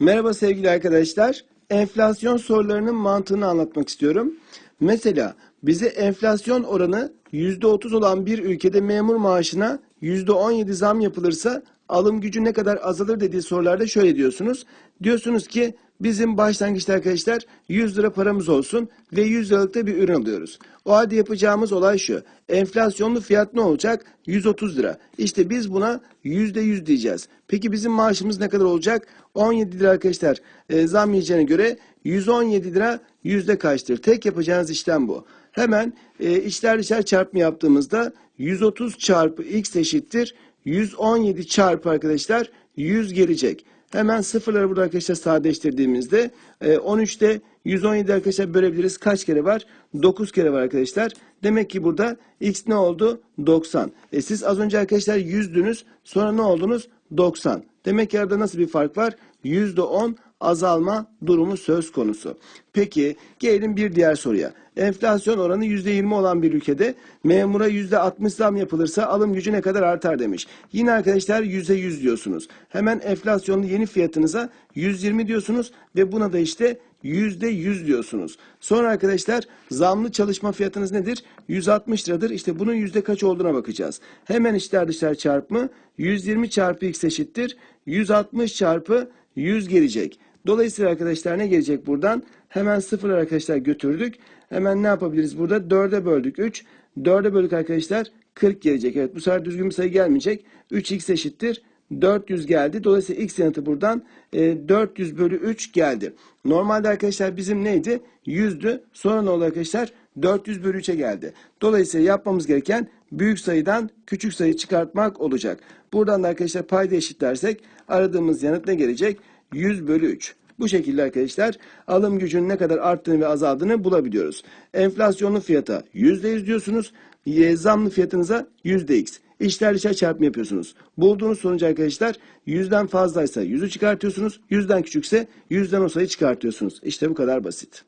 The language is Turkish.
Merhaba sevgili arkadaşlar. Enflasyon sorularının mantığını anlatmak istiyorum. Mesela bize enflasyon oranı %30 olan bir ülkede memur maaşına %17 zam yapılırsa alım gücü ne kadar azalır dediği sorularda şöyle diyorsunuz. Diyorsunuz ki bizim başlangıçta arkadaşlar 100 lira paramız olsun ve 100 liralık da bir ürün alıyoruz. O halde yapacağımız olay şu. Enflasyonlu fiyat ne olacak? 130 lira. İşte biz buna %100 diyeceğiz. Peki bizim maaşımız ne kadar olacak? 17 lira arkadaşlar. E, zam yiyeceğine göre 117 lira yüzde kaçtır? Tek yapacağınız işlem bu. Hemen e, içler dışlar çarpımı yaptığımızda 130 çarpı x eşittir 117 çarpı arkadaşlar 100 gelecek. Hemen sıfırları burada arkadaşlar sadeleştirdiğimizde e, 13'te 117 arkadaşlar bölebiliriz. Kaç kere var? 9 kere var arkadaşlar. Demek ki burada x ne oldu? 90. E siz az önce arkadaşlar 100'dünüz. Sonra ne oldunuz? 90. Demek ki arada nasıl bir fark var? %10 azalma durumu söz konusu. Peki gelelim bir diğer soruya. Enflasyon oranı %20 olan bir ülkede memura %60 zam yapılırsa alım gücü ne kadar artar demiş. Yine arkadaşlar %100 diyorsunuz. Hemen enflasyonlu yeni fiyatınıza 120 diyorsunuz ve buna da işte %100 diyorsunuz. Sonra arkadaşlar zamlı çalışma fiyatınız nedir? 160 liradır. İşte bunun yüzde kaç olduğuna bakacağız. Hemen içler dışlar çarpımı 120 çarpı x eşittir. 160 çarpı 100 gelecek. Dolayısıyla arkadaşlar ne gelecek buradan? Hemen sıfır arkadaşlar götürdük. Hemen ne yapabiliriz burada? 4'e böldük 3. 4'e böldük arkadaşlar 40 gelecek. Evet bu sefer düzgün bir sayı gelmeyecek. 3x eşittir 400 geldi. Dolayısıyla x yanıtı buradan e, 400 bölü 3 geldi. Normalde arkadaşlar bizim neydi? 100'dü. Sonra ne oldu arkadaşlar? 400 bölü 3'e geldi. Dolayısıyla yapmamız gereken büyük sayıdan küçük sayı çıkartmak olacak. Buradan da arkadaşlar payda eşitlersek aradığımız yanıt ne gelecek? 100 bölü 3. Bu şekilde arkadaşlar alım gücünün ne kadar arttığını ve azaldığını bulabiliyoruz. Enflasyonlu fiyata %100 diyorsunuz. Zamlı fiyatınıza %x. İşler dışarı çarpımı yapıyorsunuz. Bulduğunuz sonucu arkadaşlar yüzden fazlaysa yüzü çıkartıyorsunuz. Yüzden küçükse yüzden o sayı çıkartıyorsunuz. İşte bu kadar basit.